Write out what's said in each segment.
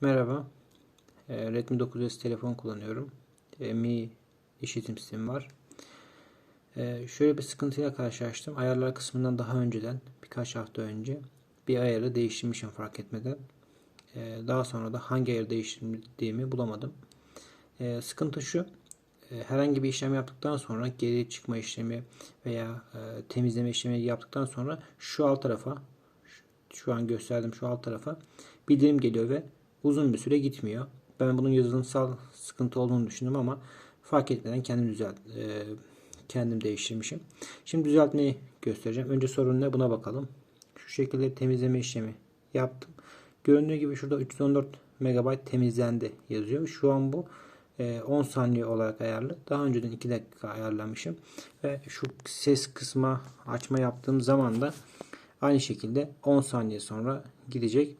Merhaba. Ee, Redmi 9S telefon kullanıyorum. Ee, Mi işletim sistemi var. Ee, şöyle bir sıkıntıyla karşılaştım. Ayarlar kısmından daha önceden birkaç hafta önce bir ayarı değiştirmişim fark etmeden. Daha sonra da hangi ayarı değiştirdiğimi bulamadım. Sıkıntı şu. e, Herhangi bir işlem yaptıktan sonra geri çıkma işlemi veya e, temizleme işlemi yaptıktan sonra şu alt tarafa şu an gösterdim şu alt tarafa bildirim geliyor ve uzun bir süre gitmiyor. Ben bunun yazılımsal sıkıntı olduğunu düşündüm ama fark etmeden kendim düzelt e, kendim değiştirmişim. Şimdi düzeltmeyi göstereceğim. Önce sorun ne buna bakalım. Şu şekilde temizleme işlemi yaptım. Göründüğü gibi şurada 314 MB temizlendi yazıyor. Şu an bu e, 10 saniye olarak ayarlı. Daha önceden 2 dakika ayarlamışım. Ve şu ses kısma açma yaptığım zaman da aynı şekilde 10 saniye sonra gidecek.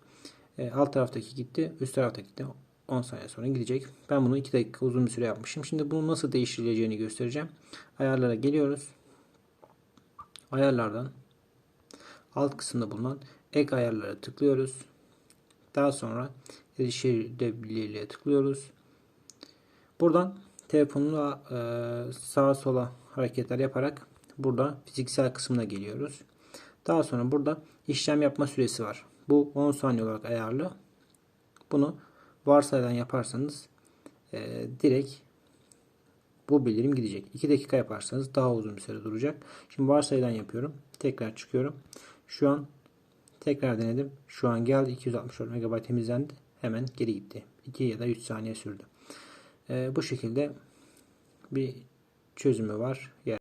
E, alt taraftaki gitti. Üst taraftaki de 10 saniye sonra gidecek. Ben bunu 2 dakika uzun bir süre yapmışım. Şimdi bunu nasıl değiştirileceğini göstereceğim. Ayarlara geliyoruz. Ayarlardan alt kısımda bulunan ek ayarlara tıklıyoruz. Daha sonra erişilebilirliğe tıklıyoruz. Buradan telefonla e, sağa sola hareketler yaparak burada fiziksel kısmına geliyoruz. Daha sonra burada işlem yapma süresi var. Bu 10 saniye olarak ayarlı. Bunu varsayılan yaparsanız e, direkt bu bildirim gidecek. 2 dakika yaparsanız daha uzun bir süre duracak. Şimdi varsayılan yapıyorum. Tekrar çıkıyorum. Şu an tekrar denedim. Şu an geldi 264 MB temizlendi. Hemen geri gitti. 2 ya da 3 saniye sürdü. E, bu şekilde bir çözümü var. Yani